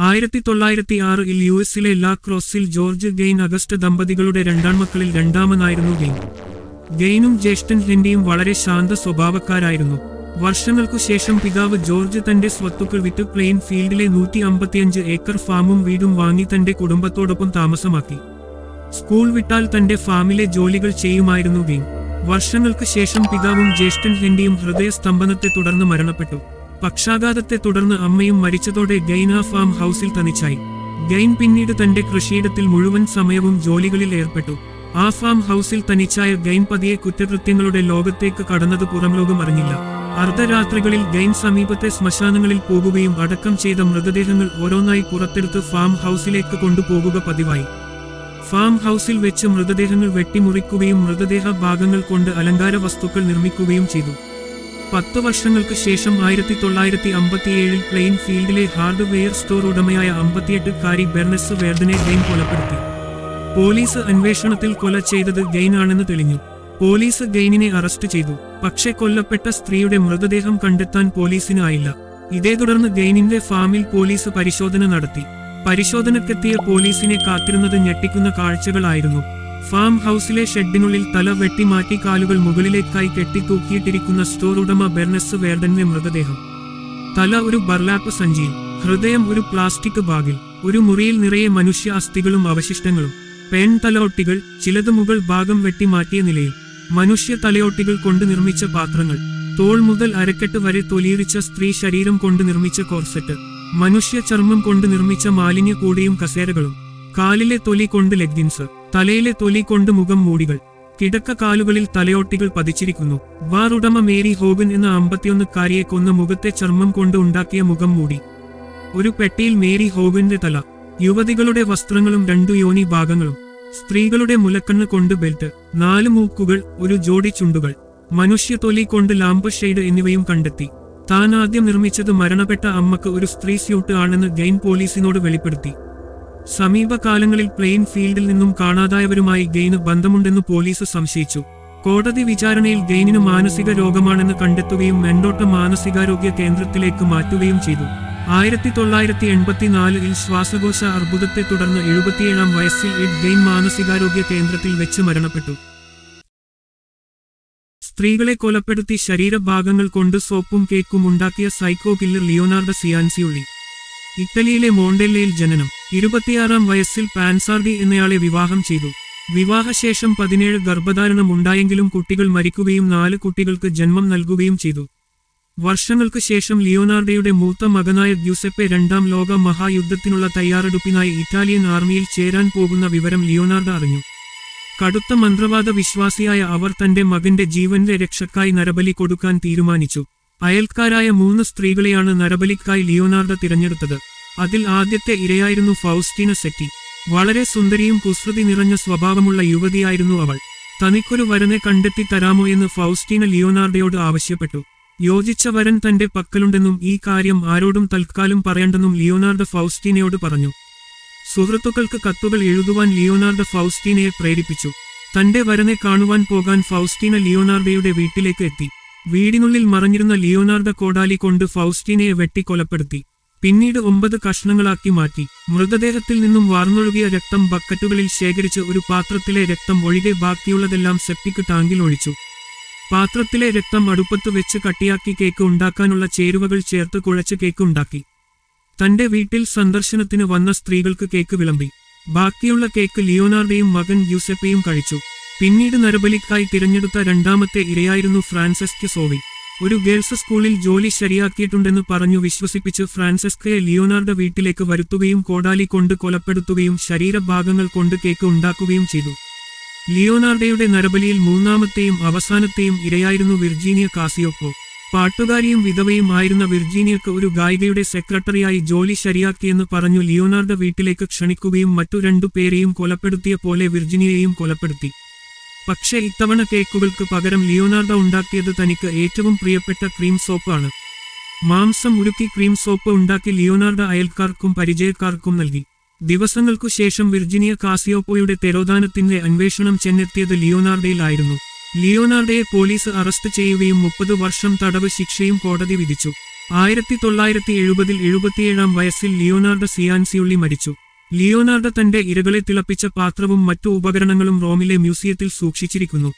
ആയിരത്തി തൊള്ളായിരത്തി ആറിൽ യു എസിലെ ലാ ക്രോസിൽ ജോർജ് ഗെയിൻ അഗസ്റ്റ് ദമ്പതികളുടെ രണ്ടാം മക്കളിൽ രണ്ടാമനായിരുന്നു ഗെയിൻ. ഗെയിനും ജ്യേഷ്ഠൻ ഹെൻഡിയും വളരെ ശാന്ത സ്വഭാവക്കാരായിരുന്നു. വർഷങ്ങൾക്കു ശേഷം പിതാവ് ജോർജ് തന്റെ സ്വത്തുക്കൾ വിറ്റ് പ്ലെയിൻ ഫീൽഡിലെ നൂറ്റി അമ്പത്തിയഞ്ച് ഏക്കർ ഫാമും വീടും വാങ്ങി തന്റെ കുടുംബത്തോടൊപ്പം താമസമാക്കി. സ്കൂൾ വിട്ടാൽ തന്റെ ഫാമിലെ ജോലികൾ ചെയ്യുമായിരുന്നു ഗെയിൻ. വർഷങ്ങൾക്ക് ശേഷം പിതാവും ജ്യേഷ്ഠൻ ഹെൻറിയും ഹൃദയസ്തംഭനത്തെ തുടർന്ന് മരണപ്പെട്ടു. പക്ഷാഘാതത്തെ തുടർന്ന് അമ്മയും മരിച്ചതോടെ ഗൈന ഫാം ഹൗസിൽ തനിച്ചായി. ഗൈൻ പിന്നീട് തന്റെ കൃഷിയിടത്തിൽ മുഴുവൻ സമയവും ജോലികളിൽ ഏർപ്പെട്ടു. ആ ഫാം ഹൗസിൽ തനിച്ചായ ഗൈൻ പതിയെ കുറ്റകൃത്യങ്ങളുടെ ലോകത്തേക്ക് കടന്നത് പുറംലോകം അറിഞ്ഞില്ല. അർദ്ധരാത്രികളിൽ ഗൈൻ സമീപത്തെ ശ്മശാനങ്ങളിൽ പോകുകയും അടക്കം ചെയ്ത മൃതദേഹങ്ങൾ ഓരോന്നായി പുറത്തെടുത്ത് ഫാം ഹൗസിലേക്ക് കൊണ്ടുപോകുക പതിവായി. ഫാം ഹൗസിൽ വെച്ച് മൃതദേഹങ്ങൾ വെട്ടിമുറിക്കുകയും മൃതദേഹ ഭാഗങ്ങൾ കൊണ്ട് അലങ്കാര വസ്തുക്കൾ നിർമ്മിക്കുകയും ചെയ്തു. പത്ത് വർഷങ്ങൾക്ക് ശേഷം ആയിരത്തി തൊള്ളായിരത്തി അമ്പത്തിയേഴിൽ പ്ലെയിൻ ഫീൽഡിലെ ഹാർഡ്വെയർ സ്റ്റോർ ഉടമയായ അമ്പത്തിയെട്ടുകാരി ബെർണസ് വേർഡനെ ഗെയിൻ കൊലപ്പെടുത്തി. പോലീസ് അന്വേഷണത്തിൽ കൊല ചെയ്തത് ഗെയിനാണെന്ന് തെളിഞ്ഞു. പോലീസ് ഗെയിനിനെ അറസ്റ്റ് ചെയ്തു. പക്ഷേ കൊല്ലപ്പെട്ട സ്ത്രീയുടെ മൃതദേഹം കണ്ടെത്താൻ പോലീസിനായില്ല. ഇതേ തുടർന്ന് ഗെയിനിന്റെ ഫാമിൽ പോലീസ് പരിശോധന നടത്തി. പരിശോധനക്കെത്തിയ പോലീസിനെ കാത്തിരുന്നത് ഞെട്ടിക്കുന്ന കാഴ്ചകളായിരുന്നു. ഫാം ഹൗസിലെ ഷെഡിനുള്ളിൽ തല വെട്ടിമാറ്റി കാലുകൾ മുകളിലേക്കായി കെട്ടിത്തൂക്കിയിട്ടിരിക്കുന്ന സ്റ്റോർ ഉടമ ബെർണസ് വേർഡന്റെ മൃതദേഹം. തല ഒരു ബർലാപ്പ് സഞ്ചിയിൽ ഹൃദയം ഒരു പ്ലാസ്റ്റിക് ബാഗിൽ ഒരു മുറിയിൽ നിറയെ മനുഷ്യ അസ്ഥികളും അവശിഷ്ടങ്ങളും. പെൺ തലയൊട്ടികൾ ചിലത് മുകൾ ഭാഗം വെട്ടിമാറ്റിയ നിലയിൽ മനുഷ്യ തലയോട്ടികൾ കൊണ്ട് നിർമ്മിച്ച പാത്രങ്ങൾ. തോൾ മുതൽ അരക്കെട്ട് വരെ തൊലിയിടിച്ച സ്ത്രീ ശരീരം കൊണ്ട് നിർമ്മിച്ച കോർസെറ്റ്. മനുഷ്യ ചർമ്മം കൊണ്ട് നിർമ്മിച്ച മാലിന്യ കൂടിയും കസേരകളും. കാലിലെ തൊലി കൊണ്ട് ലെഗ്ഗിൻസ്. തലയിലെ തൊലി കൊണ്ട് മുഖം മൂടികൾ. കിടക്ക കാലുകളിൽ തലയോട്ടികൾ പതിച്ചിരിക്കുന്നു. ബാർ ഉടമ മേരി ഹോബിൻ എന്ന അമ്പത്തിയൊന്നുകാരിയെ കൊന്ന മുഖത്തെ ചർമ്മം കൊണ്ട് ഉണ്ടാക്കിയ മുഖം മൂടി. ഒരു പെട്ടിയിൽ മേരി ഹോബിന്റെ തല. യുവതികളുടെ വസ്ത്രങ്ങളും രണ്ടു യോനി ഭാഗങ്ങളും. സ്ത്രീകളുടെ മുലക്കണ്ണ് കൊണ്ട് ബെൽറ്റ്. നാല് മൂക്കുകൾ ഒരു ജോഡി ചുണ്ടുകൾ. മനുഷ്യ തൊലി കൊണ്ട് ലാമ്പ് ഷെയ്ഡ് എന്നിവയും കണ്ടെത്തി. താൻ ആദ്യം നിർമ്മിച്ചത് മരണപ്പെട്ട അമ്മയ്ക്ക് ഒരു സ്ത്രീ സ്യൂട്ട് ആണെന്ന് ഗെയിൻ പോലീസിനോട് വെളിപ്പെടുത്തി. സമീപകാലങ്ങളിൽ പ്ലെയിൻ ഫീൽഡിൽ നിന്നും കാണാതായവരുമായി ഗെയിന് ബന്ധമുണ്ടെന്ന് പോലീസ് സംശയിച്ചു. കോടതി വിചാരണയിൽ ഗെയിനിന് മാനസിക രോഗമാണെന്ന് കണ്ടെത്തുകയും മെൻഡോട്ട മാനസികാരോഗ്യ കേന്ദ്രത്തിലേക്ക് മാറ്റുകയും ചെയ്തു. ആയിരത്തി തൊള്ളായിരത്തി എൺപത്തിനാലിൽ ശ്വാസകോശ അർബുദത്തെ തുടർന്ന് എഴുപത്തിയേഴാം വയസ്സിൽ എഡ് ഗെയിൻ മാനസികാരോഗ്യ കേന്ദ്രത്തിൽ വെച്ച് മരണപ്പെട്ടു. സ്ത്രീകളെ കൊലപ്പെടുത്തി ശരീരഭാഗങ്ങൾ കൊണ്ട് സോപ്പും കേക്കും ഉണ്ടാക്കിയ സൈക്കോ കില്ലർ ലിയോനാർഡ സിയാൻസിയുള്ളി. ഇറ്റലിയിലെ മോണ്ടെല്ലയിൽ ജനനം ഇരുപത്തിയാറാം വയസ്സിൽ പാൻസാർഡി എന്നയാളെ വിവാഹം ചെയ്തു. വിവാഹശേഷം പതിനേഴ് ഗർഭധാരണം ഉണ്ടായെങ്കിലും കുട്ടികൾ മരിക്കുകയും നാല് കുട്ടികൾക്ക് ജന്മം നൽകുകയും ചെയ്തു. വർഷങ്ങൾക്ക് ശേഷം ലിയോനാർഡയുടെ മൂത്ത മകനായ ഗ്യൂസെപ്പെ രണ്ടാം ലോക മഹായുദ്ധത്തിനുള്ള തയ്യാറെടുപ്പിനായി ഇറ്റാലിയൻ ആർമിയിൽ ചേരാൻ പോകുന്ന വിവരം ലിയോനാർഡ അറിഞ്ഞു. കടുത്ത മന്ത്രവാദ വിശ്വാസിയായ അവർ തന്റെ മകന്റെ ജീവന്റെ രക്ഷക്കായി നരബലി കൊടുക്കാൻ തീരുമാനിച്ചു. അയൽക്കാരായ മൂന്ന് സ്ത്രീകളെയാണ് നരബലിക്കായി ലിയോനാർഡ തിരഞ്ഞെടുത്തത്. അതിൽ ആദ്യത്തെ ഇരയായിരുന്നു ഫൗസ്റ്റീന സെറ്റി. വളരെ സുന്ദരിയും കുസൃതി നിറഞ്ഞ സ്വഭാവമുള്ള യുവതിയായിരുന്നു അവൾ. തനിക്കൊരു വരനെ കണ്ടെത്തി തരാമോ എന്ന് ഫൗസ്റ്റീന ലിയോനാർഡയോട് ആവശ്യപ്പെട്ടു. യോജിച്ച വരൻ തന്റെ പക്കലുണ്ടെന്നും ഈ കാര്യം ആരോടും തൽക്കാലം പറയണ്ടെന്നും ലിയോനാർഡ് ഫൗസ്റ്റീനയോട് പറഞ്ഞു. സുഹൃത്തുക്കൾക്ക് കത്തുകൾ എഴുതുവാൻ ലിയോനാർഡ് ഫൗസ്റ്റീനയെ പ്രേരിപ്പിച്ചു. തന്റെ വരനെ കാണുവാൻ പോകാൻ ഫൗസ്റ്റീന ലിയോനാർഡയുടെ വീട്ടിലേക്ക് എത്തി. വീടിനുള്ളിൽ മറഞ്ഞിരുന്ന ലിയോനാർഡ കോടാലി കൊണ്ട് ഫൗസ്റ്റീനയെ വെട്ടിക്കൊലപ്പെടുത്തി. പിന്നീട് ഒമ്പത് കഷ്ണങ്ങളാക്കി മാറ്റി. മൃതദേഹത്തിൽ നിന്നും വാർന്നൊഴുകിയ രക്തം ബക്കറ്റുകളിൽ ശേഖരിച്ച് ഒരു പാത്രത്തിലെ രക്തം ഒഴികെ ബാക്കിയുള്ളതെല്ലാം സെപ്റ്റിക് ടാങ്കിൽ ഒഴിച്ചു. പാത്രത്തിലെ രക്തം അടുപ്പത്ത് വെച്ച് കട്ടിയാക്കി കേക്ക് ഉണ്ടാക്കാനുള്ള ചേരുവകൾ ചേർത്ത് കുഴച്ച് കേക്ക് ഉണ്ടാക്കി. തന്റെ വീട്ടിൽ സന്ദർശനത്തിന് വന്ന സ്ത്രീകൾക്ക് കേക്ക് വിളമ്പി. ബാക്കിയുള്ള കേക്ക് ലിയോനാർഡയും മകൻ യൂസെപ്പയും കഴിച്ചു. പിന്നീട് നരബലിക്കായി തിരഞ്ഞെടുത്ത രണ്ടാമത്തെ ഇരയായിരുന്നു ഫ്രാൻസെസ്കെ സോവി. ഒരു ഗേൾസ് സ്കൂളിൽ ജോലി ശരിയാക്കിയിട്ടുണ്ടെന്ന് പറഞ്ഞു വിശ്വസിപ്പിച്ച് ഫ്രാൻസെസ്കയെ ലിയോനാർഡ വീട്ടിലേക്ക് വരുത്തുകയും കോടാലി കൊണ്ട് കൊലപ്പെടുത്തുകയും ശരീരഭാഗങ്ങൾ കൊണ്ട് കേക്ക് ഉണ്ടാക്കുകയും ചെയ്തു. ലിയോനാർഡയുടെ നരബലിയിൽ മൂന്നാമത്തെയും അവസാനത്തെയും ഇരയായിരുന്നു വിർജീനിയ കാസിയോപ്പോ. പാട്ടുകാരിയും വിധവയും ആയിരുന്ന വിർജീനിയക്ക് ഒരു ഗായികയുടെ സെക്രട്ടറിയായി ജോലി ശരിയാക്കിയെന്ന് പറഞ്ഞു ലിയോനാർഡ വീട്ടിലേക്ക് ക്ഷണിക്കുകയും മറ്റു രണ്ടു പേരെയും കൊലപ്പെടുത്തിയ പോലെ വിർജീനിയയെയും കൊലപ്പെടുത്തി. പക്ഷേ ഇത്തവണ കേക്കുകൾക്ക് പകരം ലിയോനാർഡ ഉണ്ടാക്കിയത് തനിക്ക് ഏറ്റവും പ്രിയപ്പെട്ട ക്രീം സോപ്പാണ്. മാംസം ഉരുക്കി ക്രീം സോപ്പ് ഉണ്ടാക്കി ലിയോനാർഡ അയൽക്കാർക്കും പരിചയക്കാർക്കും നൽകി. ദിവസങ്ങൾക്കു ശേഷം വിർജിനിയ കാസിയോപ്പോയുടെ തെരോദാനത്തിന്റെ അന്വേഷണം ചെന്നെത്തിയത് ലിയോനാർഡയിലായിരുന്നു. ലിയോനാർഡയെ പോലീസ് അറസ്റ്റ് ചെയ്യുകയും മുപ്പത് വർഷം തടവ് ശിക്ഷയും കോടതി വിധിച്ചു. ആയിരത്തി തൊള്ളായിരത്തി എഴുപതിൽ എഴുപത്തിയേഴാം വയസ്സിൽ ലിയോനാർഡോ സിയാൻസിയുള്ളി മരിച്ചു. ലിയോനാർഡോ തന്റെ ഇരകളെ തിളപ്പിച്ച പാത്രവും മറ്റു ഉപകരണങ്ങളും റോമിലെ മ്യൂസിയത്തിൽ സൂക്ഷിച്ചിരിക്കുന്നു.